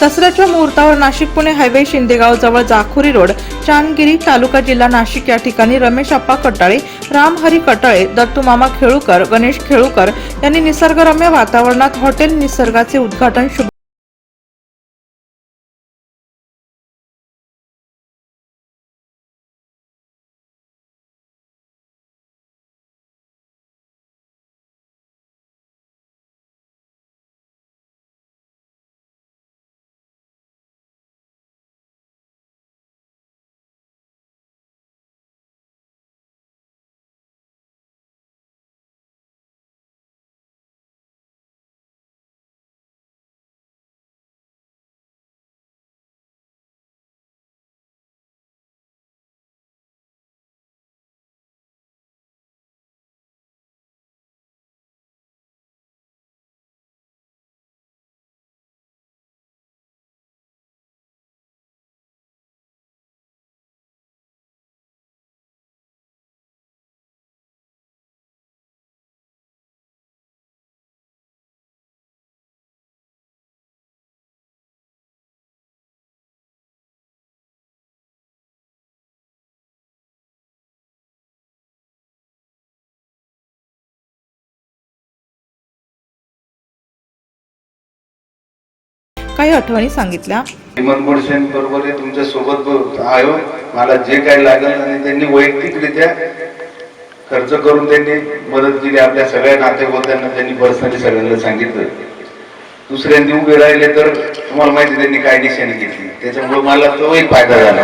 दसऱ्याच्या मुहूर्तावर नाशिक पुणे हायवे शिंदेगाव जवळ जाखोरी रोड चांदगिरी तालुका जिल्हा नाशिक या ठिकाणी रमेश अप्पा कटाळे रामहरी कटाळे दत्तू मामा खेळूकर गणेश खेळूकर यांनी निसर्गरम्य वातावरणात हॉटेल निसर्गाचे उद्घाटन शुभ काही आठवणी सांगितल्या. हेमंत गोडसेन बरोबर तुमच्यासोबत ब- आहे हो. मला जे काही लागेल आणि त्यांनी वैयक्तिकरित्या खर्च करून त्यांनी मदत केली. आपल्या सगळ्या नातेवाईकांना त्यांनी पर्सनली सगळ्यांना सांगितलं. दुसऱ्यांनी उभे राहिले तर तुम्हाला माहिती त्यांनी काय निशाणी घेतली. त्याच्यामुळे मला तो एक फायदा झाला.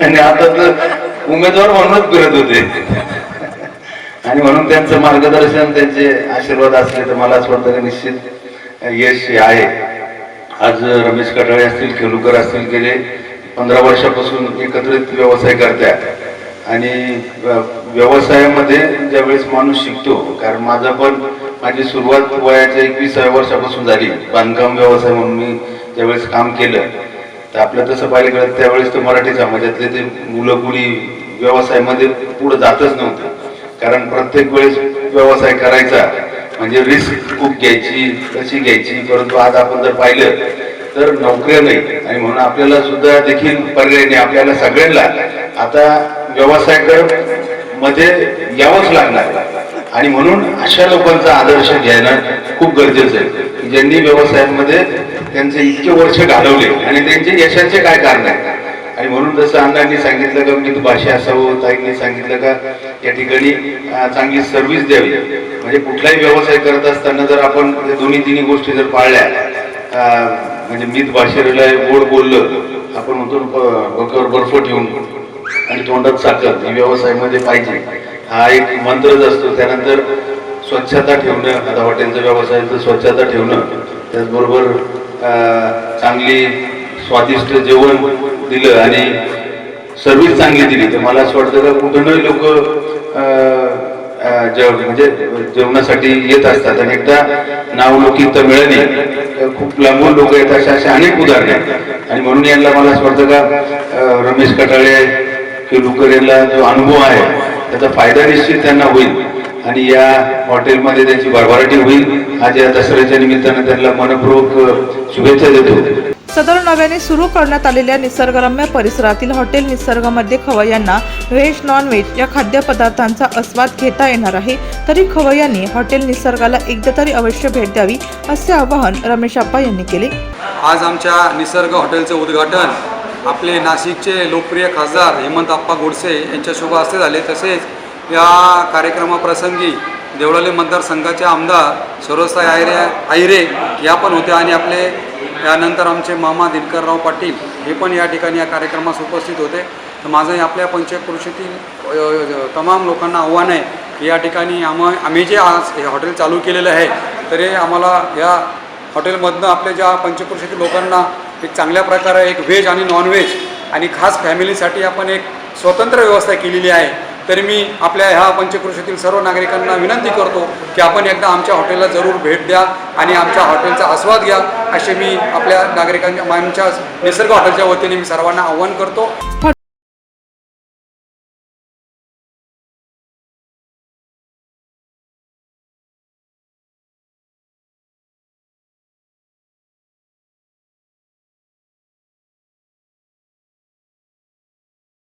आणि आता तर उमेदवार म्हणूनच फिरत होते. आणि म्हणून त्यांचं मार्गदर्शन त्यांचे आशीर्वाद असले तर मला असं वाटतं निश्चित यश हे आहे. आज रमेश कटाळे असतील खेलुकर असतील गेले पंधरा वर्षापासून एकत्रित व्यवसाय करतात आणि व्यवसायामध्ये ज्यावेळेस माणूस शिकतो कारण माझा पण माझी सुरुवात वयाच्या एकविसाव्या वर्षापासून झाली. बांधकाम व्यवसाय म्हणून मी ज्यावेळेस काम केलं तर आपल्या तसं पाहिलं गेलं त्यावेळेस तर मराठी समाजातले ते मुलं कुणी व्यवसायामध्ये पुढे जातच नव्हतं. कारण प्रत्येक वेळेस व्यवसाय करायचा म्हणजे रिस्क खूप घ्यायची कशी घ्यायची परंतु आज आपण जर पाहिलं तर नोकऱ्या नाही. आणि म्हणून आपल्याला सुद्धा देखील पर्याय नाही. आपल्याला सगळ्यांना आता व्यवसायाकडे मध्ये यावंच लागणार. आणि म्हणून अशा लोकांचा आदर्श घेणं खूप गरजेचं आहे. ज्यांनी व्यवसायामध्ये त्यांचे इतके वर्ष घालवले आणि त्यांचे यशाचे काय कारण आहे? आणि म्हणून जसं अण्णांनी सांगितलं का मी भाषा असावं ताईंनी सांगितलं का या ठिकाणी चांगली सर्व्हिस द्यावी. म्हणजे कुठलाही व्यवसाय करत असताना जर आपण म्हणजे दोन्ही तिन्ही गोष्टी जर पाळल्या म्हणजे मीत भाषेला गोड बोललं आपण म्हणतो डोक्यावर बर्फ ठेवून आणि तोंडात साखर ही व्यवसायामध्ये पाहिजे. हा एक मंत्रच असतो त्यानंतर स्वच्छता ठेवणं आता हॉटेलचा व्यवसाय तर स्वच्छता ठेवणं त्याचबरोबर चांगली स्वादिष्ट जेवण दिलं आणि सर्व्हिस चांगली दिली तर मला असं वाटतं का कुठूनही लोक जेव म्हणजे जेवणासाठी येत असतात. आणि एकदा नावलौकिकता मिळणे खूप लांबून लोक येतात अशा अशा अनेक उदाहरणे. आहेत. आणि म्हणून यांना मला असं वाटतं का रमेश कटाळे केलुकर यांना जो अनुभव आहे त्याचा फायदा निश्चित त्यांना होईल. आणि या हॉटेलमध्ये त्यांची भरभराटी होईल. आज या दसऱ्याच्या निमित्तानं त्यांना मनपूर्वक शुभेच्छा देतो. सदर नव्याने सुरू करण्यात आलेल्या निसर्गरम्य परिसरातील हॉटेल निसर्गमध्ये खवय्यांना व्हेज नॉन व्हेज या खाद्यपदार्थांचा आस्वाद घेता येणार आहे. तरी खवय्यांनी हॉटेल निसर्गाला एकदा तरी अवश्य भेट द्यावी असे आवाहन रमेश आप्पा यांनी केले. आज आमच्या निसर्ग हॉटेलचे उद्घाटन आपले नाशिकचे लोकप्रिय खासदार हेमंत आप्पा गोडसे यांच्या शुभ हस्ते झाले. तसेच या कार्यक्रमाप्रसंगी देवळाली मतदारसंघाचे आमदार सरोजसाई आयरे आयरे या पण होत्या आणि आपले यानंतर आमचे मामा दिनकरराव पाटील हे पण या ठिकाणी या कार्यक्रमास उपस्थित होते. तर माझं आपल्या पंचकृषीतील तमाम लोकांना आव्हान आहे की या ठिकाणी आम आम्ही जे आज हे हॉटेल चालू केलेलं आहे तरी आम्हाला या हॉटेलमधनं आपल्या ज्या पंचकृषीतील लोकांना एक चांगल्या प्रकारे एक व्हेज आणि नॉनव्हेज आणि खास फॅमिलीसाठी आपण एक स्वतंत्र व्यवस्था केलेली आहे. तरी मी आपल्या ह्या पंचकृषीतील सर्व नागरिकांना विनंती करतो की आपण एकदा आमच्या हॉटेलला जरूर भेट द्या आणि आमच्या हॉटेलचा आस्वाद घ्या असे मी आपल्या नागरिकांच्या आमच्या निसर्ग हॉटेलच्या वतीने मी सर्वांना आव्हान करतो.